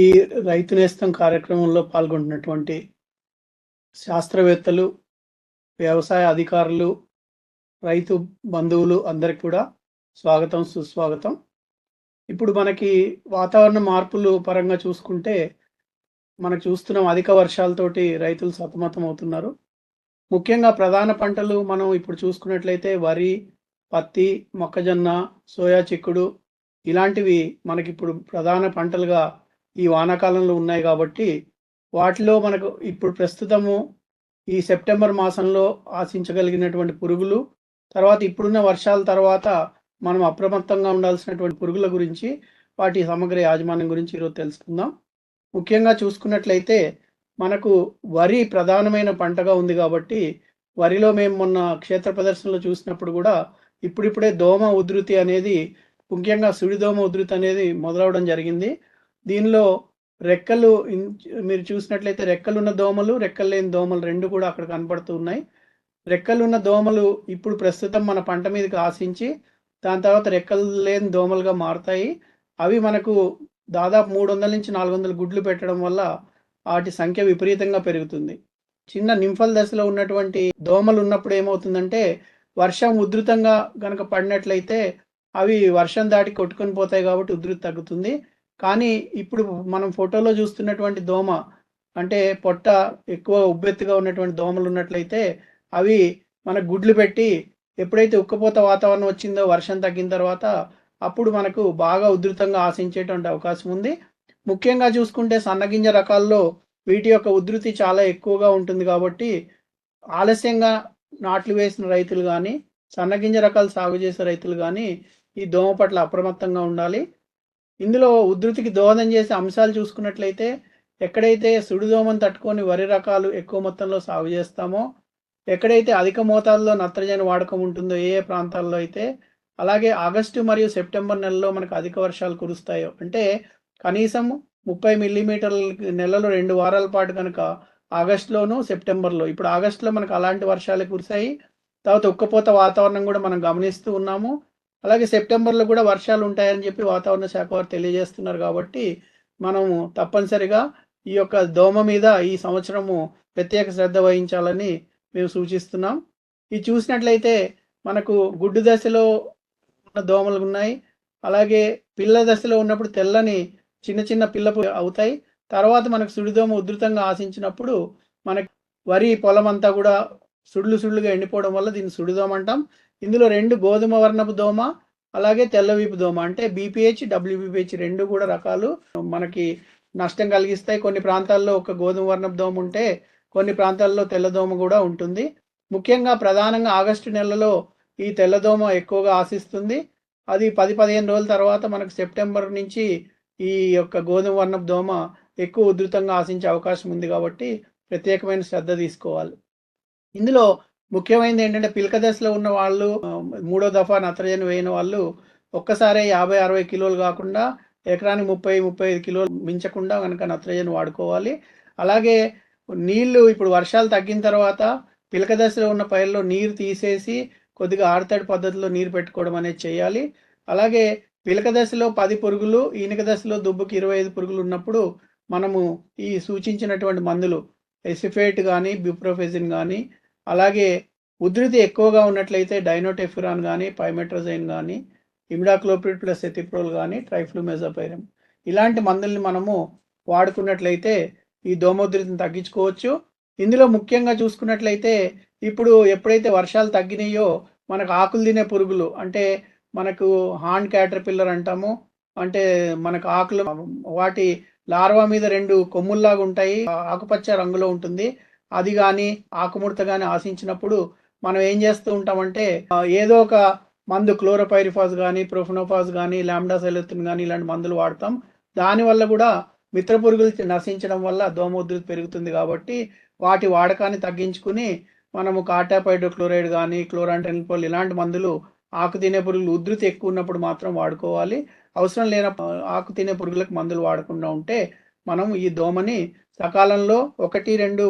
ఈ రైతు నేస్తం కార్యక్రమంలో పాల్గొంటున్నటువంటి శాస్త్రవేత్తలు వ్యవసాయ అధికారులు రైతు బంధువులు అందరికి కూడా స్వాగతం సుస్వాగతం. ఇప్పుడు మనకి వాతావరణ మార్పులు పరంగా చూసుకుంటే మనం చూస్తున్నాం అధిక వర్షాలతోటి రైతులు సతమతం అవుతున్నారు. ముఖ్యంగా ప్రధాన పంటలు మనం ఇప్పుడు చూసుకున్నట్లయితే వరి పత్తి మొక్కజొన్న సోయా చిక్కుడు ఇలాంటివి మనకి ఇప్పుడు ప్రధాన పంటలుగా ఈ వానాకాలంలో ఉన్నాయి కాబట్టి వాటిలో మనకు ఇప్పుడు ప్రస్తుతము ఈ సెప్టెంబర్ మాసంలో ఆశించగలిగినటువంటి పురుగులు తర్వాత ఇప్పుడున్న వర్షాల తర్వాత మనం అప్రమత్తంగా ఉండాల్సినటువంటి పురుగుల గురించి వాటి సమగ్ర యాజమాన్యం గురించి ఈరోజు తెలుసుకుందాం. ముఖ్యంగా చూసుకున్నట్లయితే మనకు వరి ప్రధానమైన పంటగా ఉంది కాబట్టి వరిలో మేము మొన్న క్షేత్ర ప్రదర్శనలో చూసినప్పుడు కూడా ఇప్పుడిప్పుడే దోమ ఉధృతి అనేది ముఖ్యంగా సుడిదోమ ఉధృతి అనేది మొదలవడం జరిగింది. దీనిలో రెక్కలు మీరు చూసినట్లయితే రెక్కలు ఉన్న దోమలు రెక్కలు లేని దోమలు రెండు కూడా అక్కడ కనపడుతూ ఉన్నాయి. రెక్కలు ఉన్న దోమలు ఇప్పుడు ప్రస్తుతం మన పంట మీదకి ఆశించి దాని తర్వాత రెక్కలు లేని దోమలుగా మారుతాయి. అవి మనకు దాదాపు మూడు వందల నుంచి నాలుగు వందల గుడ్లు పెట్టడం వల్ల వాటి సంఖ్య విపరీతంగా పెరుగుతుంది. చిన్న నింఫల్ దశలో ఉన్నటువంటి దోమలు ఉన్నప్పుడు ఏమవుతుందంటే వర్షం ఉధృతంగా కనుక పడినట్లయితే అవి వర్షం దాటి కొట్టుకొని పోతాయి కాబట్టి ఉధృతి తగ్గుతుంది. కానీ ఇప్పుడు మనం ఫోటోలో చూస్తున్నటువంటి దోమ అంటే పొట్ట ఎక్కువ ఉబ్బెత్తుగా ఉన్నటువంటి దోమలు ఉన్నట్లయితే అవి మన గుడ్లు పెట్టి ఎప్పుడైతే ఉక్కపోత వాతావరణం వచ్చిందో వర్షం తగ్గిన తర్వాత అప్పుడు మనకు బాగా ఉధృతంగా ఆశించేటువంటి అవకాశం ఉంది. ముఖ్యంగా చూసుకుంటే సన్నగింజ రకాల్లో వీటి యొక్క ఉధృతి చాలా ఎక్కువగా ఉంటుంది కాబట్టి ఆలస్యంగా నాట్లు వేసిన రైతులు కానీ సన్నగింజ రకాలు సాగు చేసే రైతులు కానీ ఈ దోమ పట్ల అప్రమత్తంగా ఉండాలి. ఇందులో ఉధృతికి దోహదం చేసే అంశాలు చూసుకున్నట్లయితే ఎక్కడైతే సుడిదోమను తట్టుకొని వరి రకాలు ఎక్కువ మొత్తంలో సాగు చేస్తామో ఎక్కడైతే అధిక మోతాదులో నత్రజని వాడకం ఉంటుందో ఏ ఏ ప్రాంతాల్లో అయితే అలాగే ఆగస్టు మరియు సెప్టెంబర్ నెలలో మనకు అధిక వర్షాలు కురుస్తాయో. అంటే కనీసం ముప్పై మిల్లీమీటర్ల నెలలో రెండు వారాల పాటు కనుక ఆగస్టులోను సెప్టెంబర్లో. ఇప్పుడు ఆగస్టులో మనకు అలాంటి వర్షాలు కురిసాయి తర్వాత ఉక్కపోత వాతావరణం కూడా మనం గమనిస్తూ ఉన్నాము. అలాగే సెప్టెంబర్లో కూడా వర్షాలు ఉంటాయని చెప్పి వాతావరణ శాఖ వారు తెలియజేస్తున్నారు కాబట్టి మనము తప్పనిసరిగా ఈ యొక్క దోమ మీద ఈ సంవత్సరము ప్రత్యేక శ్రద్ధ వహించాలని మేము సూచిస్తున్నాం. ఇది చూసినట్లయితే మనకు గుడ్డు దశలో ఉన్న దోమలు ఉన్నాయి. అలాగే పిల్ల దశలో ఉన్నప్పుడు తెల్లని చిన్న చిన్న పిల్లపు అవుతాయి. తర్వాత మనకు సుడిదోమ ఉధృతంగా ఆశించినప్పుడు మనకి వరి పొలం అంతా కూడా సుడులు సుడులుగా ఎండిపోవడం వల్ల దీన్ని సుడిదోమ అంటాం. ఇందులో రెండు గోధుమ వర్ణపు దోమ అలాగే తెల్లవీపు దోమ. అంటే బీపీహెచ్ డబ్ల్యూబీపీహెచ్ రెండు కూడా రకాలు మనకి నష్టం కలిగిస్తాయి. కొన్ని ప్రాంతాల్లో ఒక గోధుమ వర్ణపు దోమ ఉంటే కొన్ని ప్రాంతాల్లో తెల్లదోమ కూడా ఉంటుంది. ముఖ్యంగా ప్రధానంగా ఆగస్టు నెలలో ఈ తెల్లదోమ ఎక్కువగా ఆశిస్తుంది. అది పది పదిహేను రోజుల తర్వాత మనకు సెప్టెంబర్ నుంచి ఈ యొక్క గోధుమ వర్ణపు దోమ ఎక్కువ ఉధృతంగా ఆశించే అవకాశం ఉంది కాబట్టి ప్రత్యేకమైన శ్రద్ధ తీసుకోవాలి. ఇందులో ముఖ్యమైనది ఏంటంటే పిలక దశలో ఉన్న వాళ్ళు మూడో దఫా నత్రజని వేయని వాళ్ళు ఒక్కసారే యాభై అరవై కిలోలు కాకుండా ఎకరానికి ముప్పై ముప్పై ఐదు కిలోలు మించకుండా కనుక నత్రజని వాడుకోవాలి. అలాగే నీళ్ళు ఇప్పుడు వర్షాలు తగ్గిన తర్వాత పిలక దశలో ఉన్న పైర్లో నీరు తీసేసి కొద్దిగా ఆడతడి పద్ధతిలో నీరు పెట్టుకోవడం అనేది చేయాలి. అలాగే పిలక దశలో పది పురుగులు ఈనక దశలో దుబ్బుకి ఇరవై ఐదు పురుగులు ఉన్నప్పుడు మనము ఈ సూచించినటువంటి మందులు ఎసిఫేట్ కానీ బ్యూప్రోఫెజిన్ కానీ అలాగే ఉధృతి ఎక్కువగా ఉన్నట్లయితే డైనోటెఫిరాన్ కానీ పైమెట్రజైన్ కానీ ఇమిడాక్లోప్రిడ్ ప్లస్ ఎథిప్రోల్ కానీ ట్రైఫ్లూమెజోపైరమ్. ఇలాంటి మందుల్ని మనము వాడుకున్నట్లయితే ఈ దోమోధృతిని తగ్గించుకోవచ్చు. ఇందులో ముఖ్యంగా చూసుకున్నట్లయితే ఇప్పుడు ఎప్పుడైతే వర్షాలు తగ్గినాయో మనకు ఆకులు తినే పురుగులు అంటే మనకు హాండ్ క్యాటర్పిల్లర్ అంటాము అంటే మనకు ఆకులు వాటి లార్వా మీద రెండు కొమ్ముల్లాగా ఉంటాయి ఆకుపచ్చ రంగులో ఉంటుంది. అది కానీ ఆకుముడత కానీ ఆశించినప్పుడు మనం ఏం చేస్తూ ఉంటామంటే ఏదో ఒక మందు క్లోరోపైరిఫాస్ కానీ ప్రొఫెనోఫాస్ కానీ లాంబ్డా సెలెత్రిన్ కానీ ఇలాంటి మందులు వాడతాం. దానివల్ల కూడా మిత్ర పురుగులు నశించడం వల్ల దోమ ఉధృతి పెరుగుతుంది కాబట్టి వాటి వాడకాన్ని తగ్గించుకుని మనము కాటాపైడో క్లోరైడ్ కానీ క్లోరాంటెన్పోల్ ఇలాంటి మందులు ఆకు తినే పురుగులు ఉధృతి ఎక్కువ ఉన్నప్పుడు మాత్రం వాడుకోవాలి. అవసరం లేన ఆకు తినే పురుగులకు మందులు వాడకుండా ఉంటే మనం ఈ దోమని సకాలంలో ఒకటి రెండు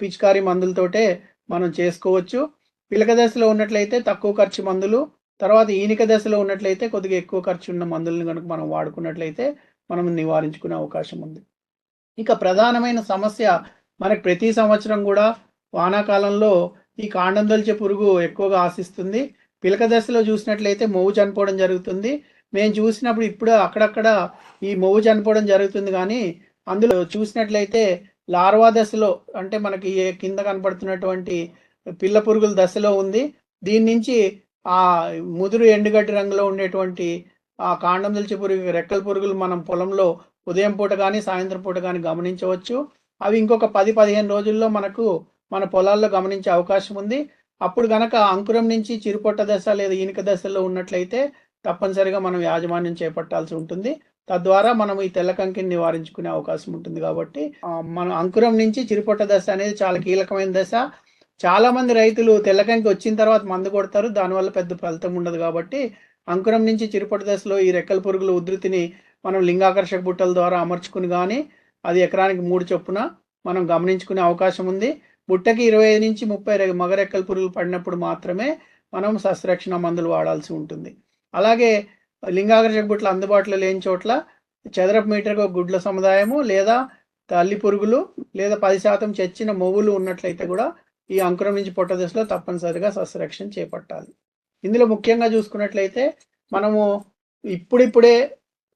పిచికారీ మందులతోటే మనం చేసుకోవచ్చు. పిలక దశలో ఉన్నట్లయితే తక్కువ ఖర్చు మందులు తర్వాత ఈనిక దశలో ఉన్నట్లయితే కొద్దిగా ఎక్కువ ఖర్చు ఉన్న మందులను కనుక మనం వాడుకున్నట్లయితే మనం నివారించుకునే అవకాశం ఉంది. ఇక ప్రధానమైన సమస్య మనకు ప్రతి సంవత్సరం కూడా వానాకాలంలో ఈ కాండం పురుగు ఎక్కువగా ఆశిస్తుంది. పిలక దశలో చూసినట్లయితే మొవ్వు చనిపోవడం జరుగుతుంది. మేము చూసినప్పుడు ఇప్పుడు అక్కడక్కడ ఈ మొవ్వు చనిపోవడం జరుగుతుంది కానీ అందులో చూసినట్లయితే లార్వా దశలో అంటే మనకి కింద కనపడుతున్నటువంటి పిల్ల పురుగుల దశలో ఉంది. దీని నుంచి ఆ ముదురు ఎండుగడ్డి రంగులో ఉండేటువంటి ఆ కాండం దొలిచే పురుగు రెక్కల పురుగులు మనం పొలంలో ఉదయం పూట కానీ సాయంత్రం పూట కానీ గమనించవచ్చు. అవి ఇంకొక పది పదిహేను రోజుల్లో మనకు మన పొలాల్లో గమనించే అవకాశం ఉంది. అప్పుడు గనక అంకురం నుంచి చిరుపొట్ట దశ లేదా ఈనిక దశలో ఉన్నట్లయితే తప్పనిసరిగా మనం యాజమాన్యం చేపట్టాల్సి ఉంటుంది. తద్వారా మనం ఈ తెల్ల కంకిని నివారించుకునే అవకాశం ఉంటుంది కాబట్టి మనం మన అంకురం నుంచి చిరుపొట్ట దశ అనేది చాలా కీలకమైన దశ. చాలా మంది రైతులు తెల్లకంకి వచ్చిన తర్వాత మందు కొడతారు. దానివల్ల పెద్ద ఫలితం ఉండదు కాబట్టి అంకురం నుంచి చిరుపొట్ట దశలో ఈ రెక్కల పురుగుల ఉధృతిని మనం లింగాకర్షక బుట్టల ద్వారా అమర్చుకుని కానీ అది ఎకరానికి మూడు చొప్పున మనం గమనించుకునే అవకాశం ఉంది. బుట్టకి ఇరవై ఐదు నుంచి ముప్పై మగ రెక్కల పురుగులు పడినప్పుడు మాత్రమే మనం సస్యరక్షణ మందులు వాడాల్సి ఉంటుంది. అలాగే లింగాకర్షక బుట్టలు అందుబాటులో లేని చోట్ల చదరపు మీటర్కు ఒక గుడ్ల సముదాయము లేదా తల్లి పురుగులు లేదా పది శాతం చచ్చిన మొవ్వులు ఉన్నట్లయితే కూడా ఈ అంకురం నుంచి పొట్ట దశలో తప్పనిసరిగా సస్యరక్షణ చేపట్టాలి. ఇందులో ముఖ్యంగా చూసుకున్నట్లయితే మనము ఇప్పుడిప్పుడే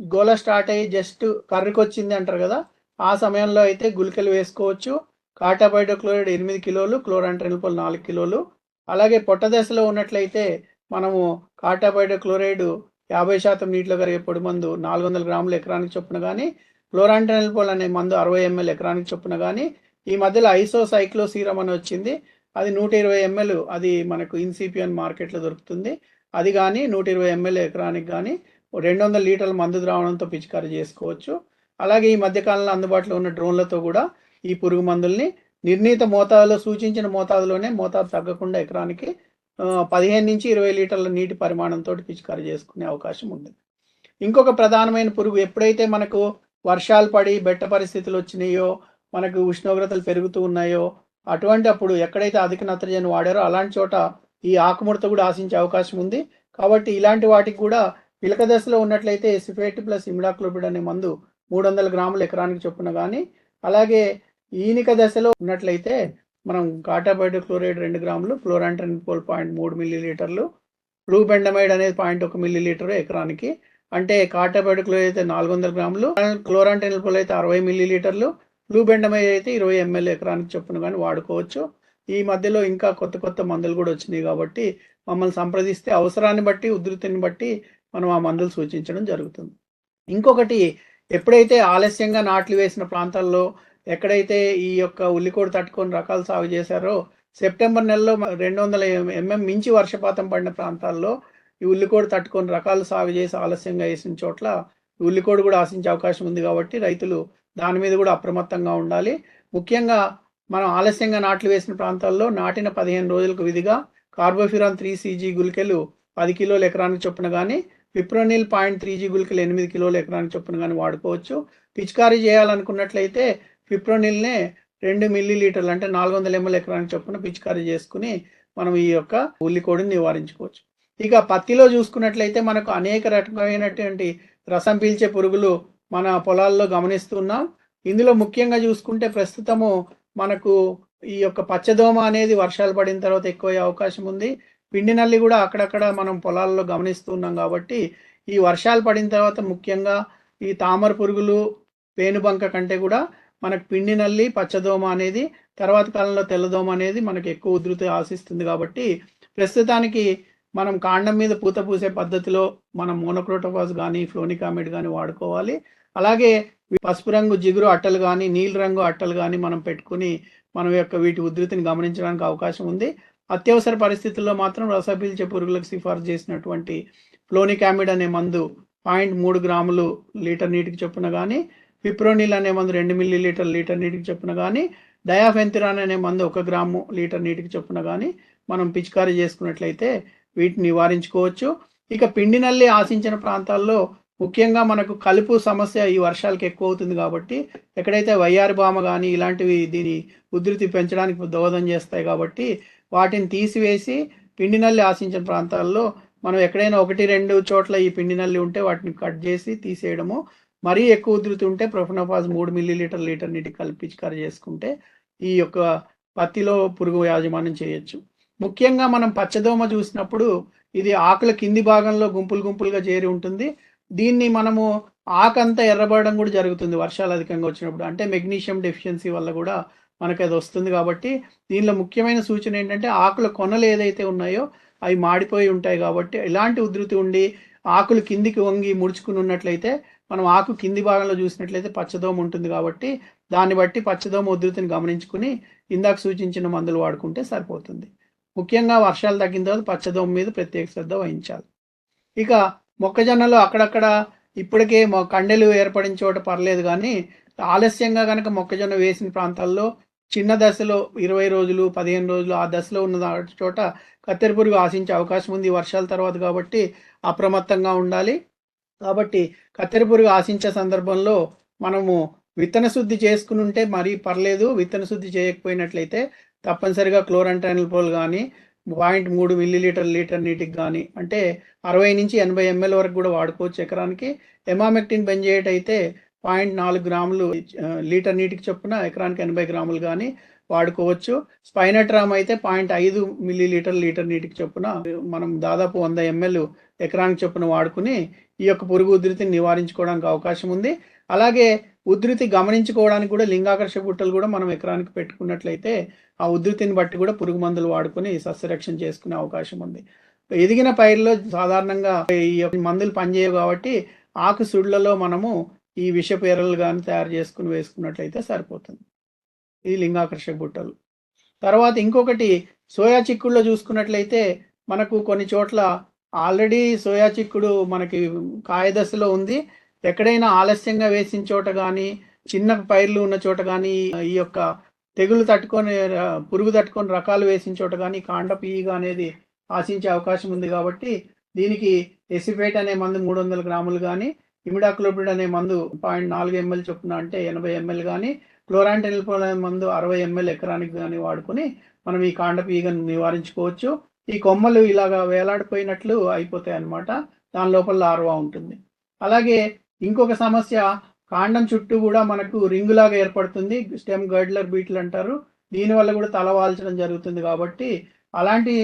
గోల స్టార్ట్ అయ్యి జస్ట్ కర్రికి వచ్చింది అంటారు కదా ఆ సమయంలో అయితే గుళికలు వేసుకోవచ్చు. కాటాబైడోక్లోరైడ్ ఎనిమిది కిలోలు క్లోరాంట్రెనిపోల్ నాలుగు కిలోలు. అలాగే పొట్ట దశలో ఉన్నట్లయితే మనము కాటాబైడోక్లోరైడ్ యాభై శాతం నీటిలో కరిగే పొడి మందు నాలుగు వందల గ్రాముల ఎకరానికి చొప్పున కానీ క్లోరాంటెనల్పోల్ అనే మందు అరవై ఎంఎల్ ఎకరానికి చొప్పున కానీ ఈ మధ్యలో ఐసో సైక్లోసీరం అని వచ్చింది. అది నూట ఇరవై ఎంఎల్ అది మనకు ఇన్సిపిఎన్ మార్కెట్లో దొరుకుతుంది. అది కానీ నూట ఇరవై ఎంఎల్ ఎకరానికి కానీ రెండు వందల లీటర్ల మందు ద్రావణంతో పిచికారీ చేసుకోవచ్చు. అలాగే ఈ మధ్యకాలంలో అందుబాటులో ఉన్న డ్రోన్లతో కూడా ఈ పురుగు మందుల్ని నిర్ణీత మోతాదులో సూచించిన మోతాదులోనే మోతాదు తగ్గకుండా ఎకరానికి పదిహేను నుంచి ఇరవై లీటర్ల నీటి పరిమాణంతో పిచికారీ చేసుకునే అవకాశం ఉంది. ఇంకొక ప్రధానమైన పురుగు ఎప్పుడైతే మనకు వర్షాలు పడి బెట్ట పరిస్థితులు వచ్చినాయో మనకు ఉష్ణోగ్రతలు పెరుగుతూ ఉన్నాయో అటువంటి అప్పుడు ఎక్కడైతే అధిక నత్రజని వాడారో అలాంటి చోట ఈ ఆకుముడత కూడా ఆశించే అవకాశం ఉంది. కాబట్టి ఇలాంటి వాటికి కూడా పిలక దశలో ఉన్నట్లయితే సిఫేట్ ప్లస్ ఇమిడాక్లోపిడ్ అనే మందు మూడు వందల గ్రాములు ఎకరానికి చొప్పున కానీ అలాగే ఈనిక దశలో ఉన్నట్లయితే మనం కాటాబైడ్ క్లోరైడ్ రెండు గ్రాములు క్లోరాంట్రనిపోల్ పాయింట్ మూడు మిల్లీ లీటర్లు బ్లూబెండమైడ్ అనేది పాయింట్ ఒక మిల్లీ లీటర్ ఎకరానికి. అంటే కాటాబైడ్ క్లోరైడ్ అయితే నాలుగు వందల గ్రాములు క్లోరాంటెనిపోల్ అయితే అరవై మిల్లీ లీటర్లు బ్లూబెండమైడ్ అయితే ఇరవై ఎంఎల్ ఎకరానికి చొప్పున కానీ వాడుకోవచ్చు. ఈ మధ్యలో ఇంకా కొత్త కొత్త మందులు కూడా వచ్చినాయి కాబట్టి మమ్మల్ని సంప్రదిస్తే అవసరాన్ని బట్టి ఉధృతిని బట్టి మనం ఆ మందులు సూచించడం జరుగుతుంది. ఇంకొకటి ఎప్పుడైతే ఆలస్యంగా నాట్లు వేసిన ప్రాంతాల్లో ఎక్కడైతే ఈ యొక్క ఉల్లికోడు తట్టుకొని రకాలు సాగు చేశారో సెప్టెంబర్ నెలలో రెండు వందల ఎంఎం మించి వర్షపాతం పడిన ప్రాంతాల్లో ఈ ఉల్లికోడు తట్టుకొని రకాలు సాగు చేసి ఆలస్యంగా వేసిన చోట్ల ఈ ఉల్లికోడు కూడా ఆశించే అవకాశం ఉంది కాబట్టి రైతులు దాని మీద కూడా అప్రమత్తంగా ఉండాలి. ముఖ్యంగా మనం ఆలస్యంగా నాట్లు వేసిన ప్రాంతాల్లో నాటిన పదిహేను రోజులకు విధిగా కార్బోఫిరాన్ త్రీ సీజీ గుళికలు పది కిలోల ఎకరానికి చొప్పున కానీ విప్రోనిల్ పాయింట్ త్రీ జీ గుళికలు ఎనిమిది కిలోల ఎకరానికి చొప్పున కానీ వాడుకోవచ్చు. పిచికారీ చేయాలనుకున్నట్లయితే ఫిప్రోనిల్నే రెండు మిల్లీ లీటర్లు అంటే నాలుగు వందల ఎంఎల్ ఎకరానికి చొప్పున పిచికారీ చేసుకుని మనం ఈ యొక్క ఉల్లికోడిని నివారించుకోవచ్చు. ఇక పత్తిలో చూసుకున్నట్లయితే మనకు అనేక రకమైనటువంటి రసం పీల్చే పురుగులు మన పొలాల్లో గమనిస్తున్నాం. ఇందులో ముఖ్యంగా చూసుకుంటే ప్రస్తుతము మనకు ఈ యొక్క పచ్చదోమ అనేది వర్షాలు పడిన తర్వాత ఎక్కువయ్యే అవకాశం ఉంది. పిండి నల్లి కూడా అక్కడక్కడ మనం పొలాల్లో గమనిస్తున్నాం కాబట్టి ఈ వర్షాలు పడిన తర్వాత ముఖ్యంగా ఈ తామర పురుగులు పేనుబంక కంటే కూడా మనకు పిండి నల్లి పచ్చదోమ అనేది తర్వాత కాలంలో తెల్లదోమ అనేది మనకు ఎక్కువ ఉధృతి ఆశిస్తుంది కాబట్టి ప్రస్తుతానికి మనం కాండం మీద పూత పూసే పద్ధతిలో మనం మోనోక్రోటోఫాస్ కానీ ఫ్లోనికామిడ్ కానీ వాడుకోవాలి. అలాగే పసుపు రంగు జిగురు అట్టలు కానీ నీలి రంగు అట్టలు కానీ మనం పెట్టుకుని మనం యొక్క వీటి ఉధృతిని గమనించడానికి అవకాశం ఉంది. అత్యవసర పరిస్థితుల్లో మాత్రం రసపీల్చే పురుగులకు సిఫార్సు చేసినటువంటి ఫ్లోనికామిడ్ అనే మందు పాయింట్ మూడు గ్రాములు లీటర్ నీటికి చొప్పున కానీ ఫిప్రోనిల్ అనే మందు రెండు మిల్లీ లీటర్ లీటర్ నీటికి చొప్పున కానీ డయాఫెంతిరాన్ అనే మందు ఒక గ్రాము లీటర్ నీటికి చొప్పున కానీ మనం పిచికారీ చేసుకున్నట్లయితే వీటిని నివారించుకోవచ్చు. ఇక పిండి నల్లి ఆశించిన ప్రాంతాల్లో ముఖ్యంగా మనకు కలుపు సమస్య ఈ వర్షాలకు ఎక్కువ అవుతుంది కాబట్టి ఎక్కడైతే వైఆర్ బామ కానీ ఇలాంటివి దీని ఉధృతి పెంచడానికి దోహదం చేస్తాయి కాబట్టి వాటిని తీసివేసి పిండి నల్లి ఆశించిన ప్రాంతాల్లో మనం ఎక్కడైనా ఒకటి రెండు చోట్ల ఈ పిండి నల్లి ఉంటే వాటిని కట్ చేసి తీసేయడము మరీ ఎక్కువ ఉధృతి ఉంటే ప్రొఫెనోఫాస్ మూడు మిల్లీ లీటర్ లీటర్ నీటి కలిపి పిచికారి చేసుకుంటే ఈ యొక్క పత్తిలో పురుగు యాజమాన్యం చేయొచ్చు. ముఖ్యంగా మనం పచ్చదోమ చూసినప్పుడు ఇది ఆకుల కింది భాగంలో గుంపులు గుంపులుగా చేరి ఉంటుంది. దీన్ని మనము ఆకంతా ఎర్రబడడం కూడా జరుగుతుంది వర్షాలు అధికంగా వచ్చినప్పుడు. అంటే మెగ్నీషియం డెఫిషియన్సీ వల్ల కూడా మనకి అది వస్తుంది కాబట్టి దీనిలో ముఖ్యమైన సూచన ఏంటంటే ఆకుల కొనలు ఏదైతే ఉన్నాయో అవి మాడిపోయి ఉంటాయి కాబట్టి ఇలాంటి ఉధృతి ఉండి ఆకులు కిందికి వంగి ముడుచుకుని ఉన్నట్లయితే మనం ఆకు కింది భాగంలో చూసినట్లయితే పచ్చదోమ ఉంటుంది కాబట్టి దాన్ని బట్టి పచ్చదోమ ఉధృతిని గమనించుకుని ఇందాక సూచించిన మందులు వాడుకుంటే సరిపోతుంది. ముఖ్యంగా వర్షాలు తగ్గిన తర్వాత పచ్చదోమ మీద ప్రత్యేక శ్రద్ధ వహించాలి. ఇక మొక్కజొన్నలో అక్కడక్కడ ఇప్పటికే కండెలు ఏర్పడిన చోట పర్లేదు కానీ ఆలస్యంగా కనుక మొక్కజొన్న వేసిన ప్రాంతాల్లో చిన్న దశలో ఇరవై రోజులు పదిహేను రోజులు ఆ దశలో ఉన్న చోట కత్తెర పురుగు ఆశించే అవకాశం ఉంది ఈ వర్షాల తర్వాత కాబట్టి అప్రమత్తంగా ఉండాలి. కాబట్టి కత్తెర పురుగు ఆశించే సందర్భంలో మనము విత్తన శుద్ధి చేసుకుని ఉంటే మరీ పర్లేదు. విత్తన శుద్ధి చేయకపోయినట్లయితే తప్పనిసరిగా క్లోరంటైనల్ కానీ పాయింట్ మూడు మిల్లీ లీటర్ లీటర్ నీటికి కానీ అంటే అరవై నుంచి ఎనభై ఎంఎల్ వరకు కూడా వాడుకోవచ్చు ఎకరానికి. ఎమామెక్టిన్ బెంజేట్ అయితే పాయింట్ నాలుగు గ్రాములు లీటర్ నీటికి చొప్పున ఎకరానికి ఎనభై గ్రాములు కానీ వాడుకోవచ్చు. స్పైనట్రామ్ అయితే పాయింట్ ఐదు మిల్లీ లీటర్ లీటర్ నీటికి చొప్పున మనం దాదాపు వంద ఎంఎల్ ఎకరానికి చొప్పున వాడుకుని ఈ యొక్క పురుగు ఉధృతిని నివారించుకోవడానికి అవకాశం ఉంది. అలాగే ఉధృతి గమనించుకోవడానికి కూడా లింగాకర్ష బుట్టలు కూడా మనం ఎకరానికి పెట్టుకున్నట్లయితే ఆ ఉధృతిని బట్టి కూడా పురుగు మందులు వాడుకొని సస్యరక్షణ చేసుకునే అవకాశం ఉంది. ఎదిగిన పైరులో సాధారణంగా ఈ మందులు పనిచేయవు కాబట్టి ఆకు సుడ్లలో మనము ఈ విషపేరలు కానీ తయారు చేసుకుని వేసుకున్నట్లయితే సరిపోతుంది. ఇది లింగాకర్షక బుట్టలు. తర్వాత ఇంకొకటి సోయా చిక్కుడులో చూసుకున్నట్లయితే మనకు కొన్ని చోట్ల ఆల్రెడీ సోయా చిక్కుడు మనకి కాయదశలో ఉంది. ఎక్కడైనా ఆలస్యంగా వేసిన చోట కానీ చిన్న పైర్లు ఉన్న చోట కానీ ఈ యొక్క తెగులు తట్టుకొని పురుగు తట్టుకొని రకాలు వేసిన చోట కానీ కాండపు ఈగ అనేది ఆశించే అవకాశం ఉంది కాబట్టి దీనికి ఎసిఫేట్ అనే మందు మూడు వందల గ్రాములు కానీ ఇమిడాక్లోపిడ్ అనే మందు పాయింట్ నాలుగు ఎంఎల్ చొప్పున అంటే ఎనభై ఎంఎల్ కానీ క్లోరాంటెనిల్పోల్ మందు అరవై ఎంఎల్ ఎకరానికి కానీ వాడుకొని మనం ఈ కాండ ఈగను నివారించుకోవచ్చు. ఈ కొమ్మలు ఇలాగా వేలాడిపోయినట్లు అయిపోతాయి అన్నమాట దాని లోపల లార్వా ఉంటుంది. అలాగే ఇంకొక సమస్య కాండం చుట్టూ కూడా మనకు రింగులాగా ఏర్పడుతుంది. స్టెమ్ గర్డ్లర్ బీట్లు అంటారు. దీనివల్ల కూడా తల వాల్చడం జరుగుతుంది కాబట్టి అలాంటి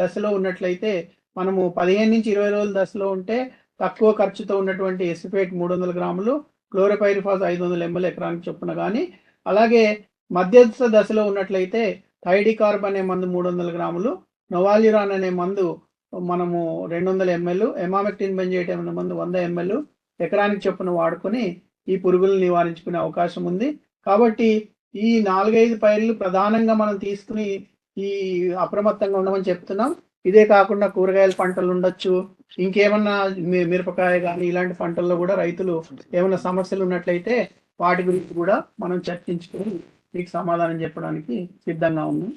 దశలో ఉన్నట్లయితే మనము పదిహేను నుంచి ఇరవై రోజుల దశలో ఉంటే తక్కువ ఖర్చుతో ఉన్నటువంటి ఎసిఫేట్ మూడు వందల గ్రాములు క్లోరోపైరిఫాస్ ఐదు వందల ఎంఎల్ ఎకరానికి చొప్పున కానీ అలాగే మధ్యస్థ దశలో ఉన్నట్లయితే థైడికార్బ్ అనే మందు మూడు వందల గ్రాములు నొవాల్యురాన్ అనే మందు మనము రెండు వందల ఎంఎల్ ఎమామెక్టిన్ బెంజేట్ అనే మందు వంద ఎంఎల్ ఎకరానికి చొప్పున వాడుకొని ఈ పురుగులను నివారించుకునే అవకాశం ఉంది. కాబట్టి ఈ నాలుగైదు పైర్లు ప్రధానంగా మనం తీసుకుని ఈ అప్రమత్తంగా ఉండమని చెప్తున్నాం. ఇదే కాకుండా కూరగాయల పంటలు ఉండొచ్చు. ఇంకేమన్నా మిరపకాయ కానీ ఇలాంటి పంటల్లో కూడా రైతులు ఏమైనా సమస్యలు ఉన్నట్లయితే వాటి గురించి కూడా మనం చర్చించుకొని మీకు సమాధానం చెప్పడానికి సిద్ధంగా ఉన్నాం.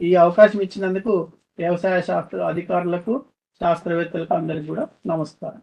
ఈ అవకాశం ఇచ్చినందుకు వ్యవసాయ శాస్త్ర అధికారులకు శాస్త్రవేత్తలకు అందరికీ కూడా నమస్కారం.